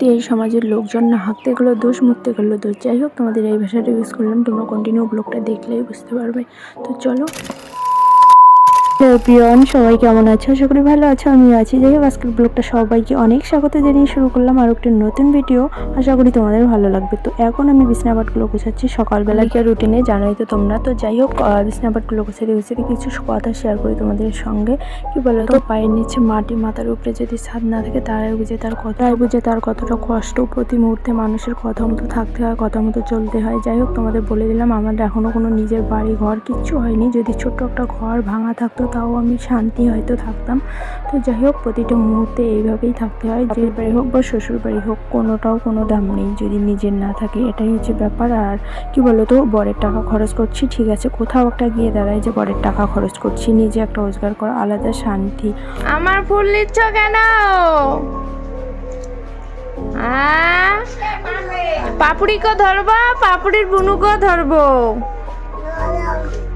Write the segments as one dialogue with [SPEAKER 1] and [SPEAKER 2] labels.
[SPEAKER 1] সত্যি এই সমাজের লোকজন না হাঁকতে গেলো দোষ মুখতে গেলো দোষ। যাই হোক, তোমাদের এই ভাষাটা ইউজ করলাম, তোমরা কন্টিনিউ ব্লগটা দেখলেই বুঝতে পারবে। তো চলো হ্যালো পিয়ন সবাই কেমন আছো? আশা করি ভালো আছো আমি আছি। যাই হোক আজকের ব্লগটা সবাইকে অনেক স্বাগত জানিয়ে শুরু করলাম। আর একটা নতুন ভিডিও আশা করি তোমাদের ভালো লাগবে। তো এখন আমি বিছনাপাটগুলো গোছাচ্ছি। সকালবেলাকার রুটিনে জানোই তো তোমরা। তো যাই হোক বিছনাপাটগুলো গোছাতে গোছাতে কিছু কথা শেয়ার করি তোমাদের সঙ্গে। কি বলো তো পায়ের নিচে মাটি মাথার উপরে যদি ছাদ না থাকে তারাই বুঝে তার কথাই বুঝে তার কতটা কষ্ট প্রতি মুহূর্তে মানুষের কথা মতো থাকতে হয় কথা মতো চলতে হয়। যাই হোক তোমাদের বলে দিলাম আমাদের এখনও কোনো নিজের বাড়ি ঘর কিচ্ছু হয়নি। যদি ছোট্ট একটা ঘর ভাঙা থাকতো তাও আমি শান্তি হয়তো থাকতাম। তো যাই হোক প্রতিটা মুহূর্তে এইভাবেই থাকতে হয় যে বাড়ি হোক বা শ্বশুর বাড়ি হোক কোনোটাও কোনো দাম নেই যদি নিজের না থাকে। এটাই হচ্ছে ব্যাপার। আর কি বলো তো বরের টাকা খরচ করছি ঠিক আছে কোথাও একটা গিয়ে দাঁড়ায় যে বরের টাকা খরচ করছি নিজে একটা রোজগার করা আলাদা শান্তি।
[SPEAKER 2] আমার ফুল নিচ্ছ কেন? আহ? পাপড়িকে ধরবা পাপড়ির বুনুকেও ধরবো?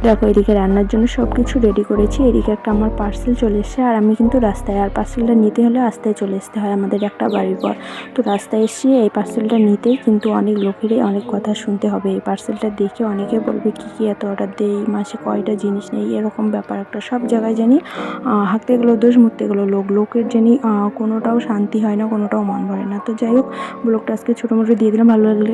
[SPEAKER 1] দেখো, এদিকে রান্নার জন্য সব কিছু রেডি করেছি। এদিকে একটা আমার পার্সেল চলে এসছে। আর আমি কিন্তু রাস্তায়, আর পার্সেলটা নিতে হলে রাস্তায় চলে আসতে হয় আমাদের একটা বাড়ির পর। তো রাস্তায় এসে এই পার্সেলটা নিতেই কিন্তু অনেক লোকেরই অনেক কথা শুনতে হবে। এই পার্সেলটা দেখে অনেকে বলবে, কী কী এত অর্ডার দেয়? মাসে কয়টা জিনিস নেই? এরকম ব্যাপার একটা। সব জায়গায় জানি হাঁকতে গেলো দোষ মুততে গেলো লোক। লোকের জানি কোনোটাও শান্তি হয় না, কোনোটাও মন ভরে না। তো যাই হোক, ব্লগটা আজকে ছোটো মোটো দিয়ে দিলাম। ভালো লাগলে